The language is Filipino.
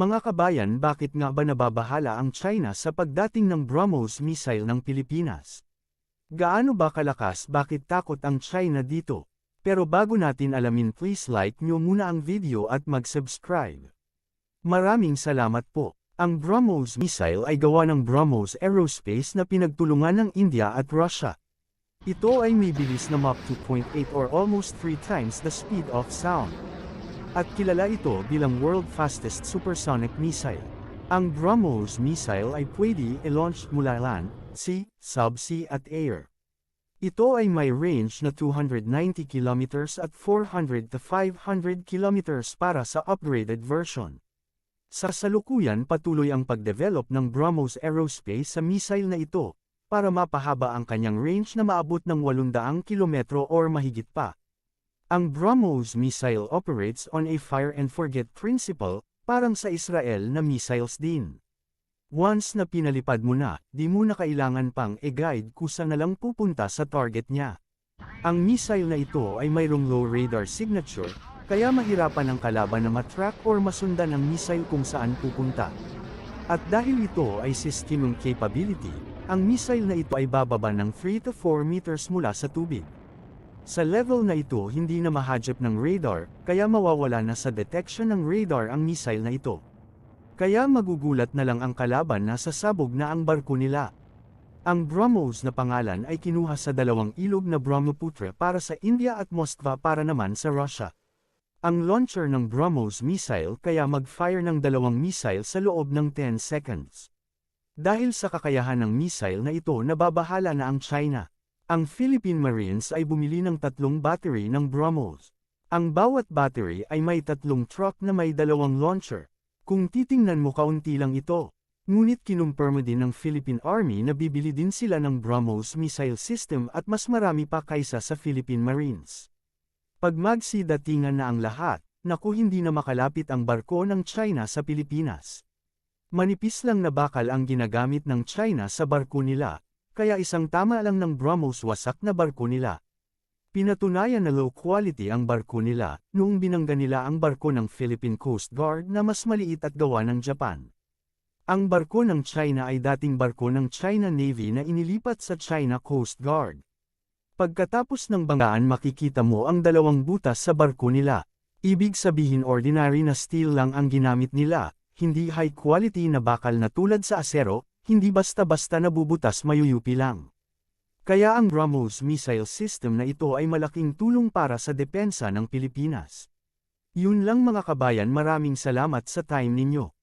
Mga kabayan bakit nga ba nababahala ang China sa pagdating ng BrahMos missile ng Pilipinas? Gaano ba kalakas bakit takot ang China dito? Pero bago natin alamin please like nyo muna ang video at mag-subscribe. Maraming salamat po. Ang BrahMos missile ay gawa ng BrahMos Aerospace na pinagtulungan ng India at Russia. Ito ay may bilis na Mach 2.8 or almost 3 times the speed of sound. At kilala ito bilang world fastest supersonic missile. Ang BrahMos missile ay pwede i-launch mula land, sea, subsea at air. Ito ay may range na 290 km at 400 to 500 km para sa upgraded version. Sa salukuyan patuloy ang pagdevelop ng BrahMos Aerospace sa missile na ito, para mapahaba ang kanyang range na maabot ng 800 kilometro or mahigit pa. Ang BrahMos missile operates on a fire and forget principle, parang sa Israel na missiles din. Once na pinalipad mo na, di mo na kailangan pang e-guide kusa na lang pupunta sa target niya. Ang missile na ito ay mayroong low radar signature, kaya mahirapan ang kalaban na matrack or masundan ang missile kung saan pupunta. At dahil ito ay system capability, ang missile na ito ay bababa ng 3 to 4 meters mula sa tubig. Sa level na ito hindi na mahadjap ng radar, kaya mawawala na sa detection ng radar ang missile na ito. Kaya magugulat na lang ang kalaban na sasabog na ang barko nila. Ang BrahMos na pangalan ay kinuha sa dalawang ilog na Brahmaputra para sa India at Moskva para naman sa Russia. Ang launcher ng BrahMos missile kaya mag-fire ng dalawang missile sa loob ng 10 seconds. Dahil sa kakayahan ng missile na ito nababahala na ang China. Ang Philippine Marines ay bumili ng tatlong battery ng BrahMos. Ang bawat battery ay may tatlong truck na may dalawang launcher. Kung titingnan mo kaunti lang ito. Ngunit kinumpirma din ng Philippine Army na bibili din sila ng BrahMos missile system at mas marami pa kaysa sa Philippine Marines. Pag magsidatingan na ang lahat, naku hindi na makalapit ang barko ng China sa Pilipinas. Manipis lang na bakal ang ginagamit ng China sa barko nila, kaya isang tama lang ng BrahMos wasak na barko nila. Pinatunayan na low quality ang barko nila, noong binangga nila ang barko ng Philippine Coast Guard na mas maliit at gawa ng Japan. Ang barko ng China ay dating barko ng China Navy na inilipat sa China Coast Guard. Pagkatapos ng banggaan makikita mo ang dalawang butas sa barko nila. Ibig sabihin ordinary na steel lang ang ginamit nila, hindi high quality na bakal na tulad sa asero, hindi basta-basta nabubutas mayuyupi lang. Kaya ang BrahMos missile system na ito ay malaking tulong para sa depensa ng Pilipinas. Yun lang mga kabayan maraming salamat sa time ninyo.